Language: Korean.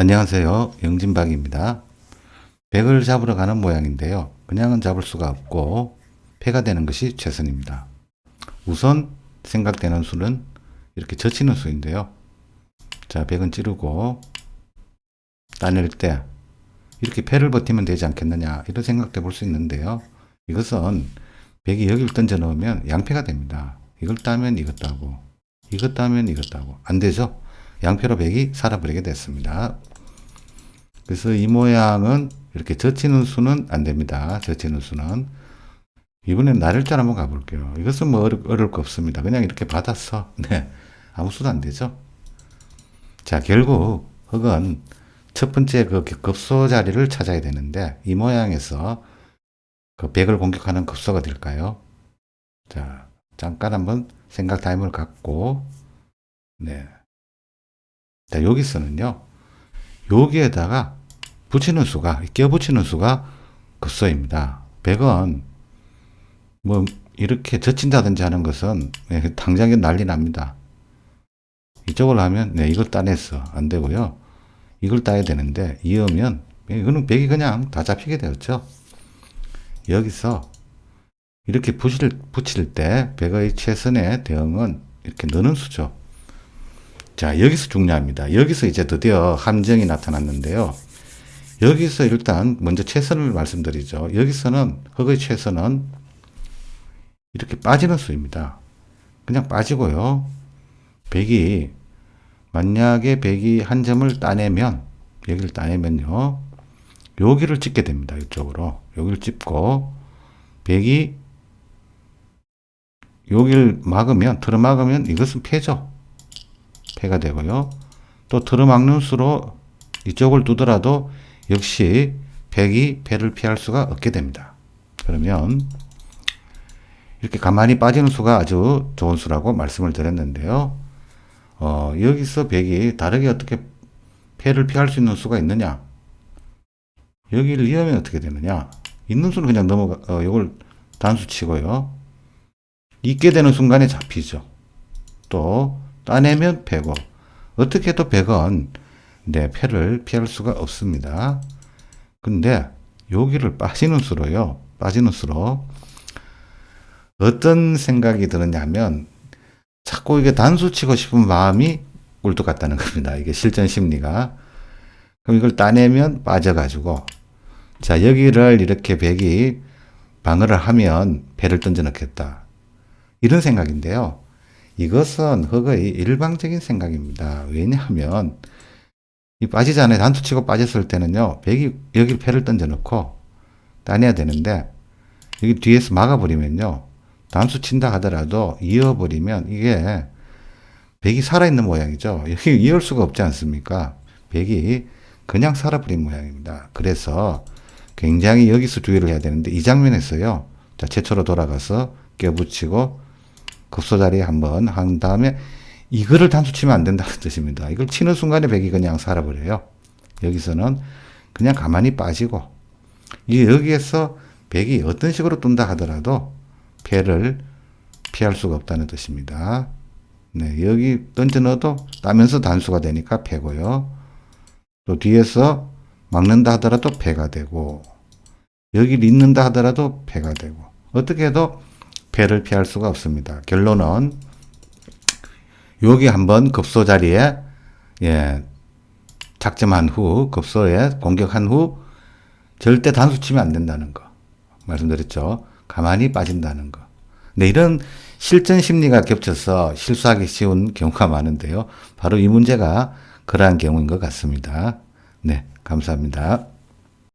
안녕하세요. 영진박입니다. 백을 잡으러 가는 모양인데요. 그냥은 잡을 수가 없고 패가 되는 것이 최선입니다. 우선 생각되는 수는 이렇게 젖히는 수인데요. 자, 백은 찌르고 따낼 때 이렇게 패를 버티면 되지 않겠느냐 이런 생각도 볼 수 있는데요. 이것은 백이 여기를 던져 넣으면 양패가 됩니다. 이걸 따면 이것 따고 이것 따면 이것 따고 안 되죠? 양패로 백이 살아버리게 됐습니다. 그래서 이 모양은 이렇게 젖히는 수는 안 됩니다. 젖히는 수는. 이번엔 나를자 한번 가볼게요. 이것은 뭐 어려, 어려울 거 없습니다. 그냥 이렇게 받았어. 네. 아무 수도 안 되죠. 자, 결국 흙은 첫 번째 그 급소 자리를 찾아야 되는데 이 모양에서 그 백을 공격하는 급소가 될까요? 자, 잠깐 한번 생각 타임을 갖고 네. 자, 여기서는요. 여기에다가 붙이는 수가, 껴붙이는 수가 급소입니다. 100은 뭐 이렇게 젖힌다든지 하는 것은 네, 당장에 난리 납니다. 이쪽을 하면 네, 이걸 따냈어. 안 되고요. 이걸 따야 되는데 이으면 이거는 100이 그냥 다 잡히게 되었죠. 여기서 이렇게 붙일, 붙일 때 100의 최선의 대응은 이렇게 넣는 수죠. 자, 여기서 중요합니다. 여기서 이제 드디어 함정이 나타났는데요. 여기서 일단 먼저 최선을 말씀드리죠. 여기서는 흙의 최선은 이렇게 빠지는 수입니다. 그냥 빠지고요. 백이 만약에 백이 한 점을 따내면 여기를 따내면요. 여기를 찍게 됩니다. 이쪽으로. 여기를 찍고 백이 여기를 막으면 들어 막으면 이것은 패죠. 패가 되고요. 또 수로 이쪽을 두더라도 역시 백이 패를 피할 수가 없게 됩니다. 그러면 이렇게 가만히 빠지는 수가 아주 좋은 수라고 말씀을 드렸는데요. 어, 여기서 백이 다르게 어떻게 패를 피할 수 있는 수가 있느냐? 여기를 이으면 어떻게 되느냐? 있는 수는 그냥 넘어가, 어, 이걸 단수 치고요. 있게 되는 순간에 잡히죠. 또, 따내면 패고, 어떻게 해도 백은 내 패를 피할 수가 없습니다. 근데 여기를 빠지는 수로요. 빠지는 수로 어떤 생각이 드느냐면 자꾸 이게 단수 치고 싶은 마음이 꿀뚝 같다는 겁니다. 이게 실전 심리가. 그럼 이걸 따내면 빠져가지고 자 여기를 이렇게 백이 방어를 하면 배를 던져 넣겠다. 이런 생각인데요. 이것은 흙의 일방적인 생각입니다. 왜냐하면 이 빠지잖아요. 단투 치고 빠졌을 때는요. 백이 여기 패를 던져 넣고 따내야 되는데 여기 뒤에서 막아버리면요. 단수 친다 하더라도 이어버리면 이게 백이 살아있는 모양이죠. 여기 이을 수가 없지 않습니까? 백이 그냥 살아버린 모양입니다. 그래서 굉장히 여기서 주의를 해야 되는데 이 장면에서요. 자, 최초로 돌아가서 껴붙이고 급소 자리에 한번 한 다음에 이거를 단수 치면 안 된다는 뜻입니다. 이걸 치는 순간에 백이 그냥 살아버려요. 여기서는 그냥 가만히 빠지고 이 여기에서 백이 어떤 식으로 뜬다 하더라도 패를 피할 수가 없다는 뜻입니다. 네, 여기 던져 넣어도 따면서 단수가 되니까 패고요. 또 뒤에서 막는다 하더라도 패가 되고 여기를 잇는다 하더라도 패가 되고 어떻게 해도 패를 피할 수가 없습니다. 결론은 여기 한번 급소 자리에 예, 작점한 후 급소에 공격한 후 절대 단수 치면 안 된다는 거 말씀드렸죠. 가만히 빠진다는 거. 네, 이런 실전 심리가 겹쳐서 실수하기 쉬운 경우가 많은데요. 바로 이 문제가 그러한 경우인 것 같습니다. 네, 감사합니다.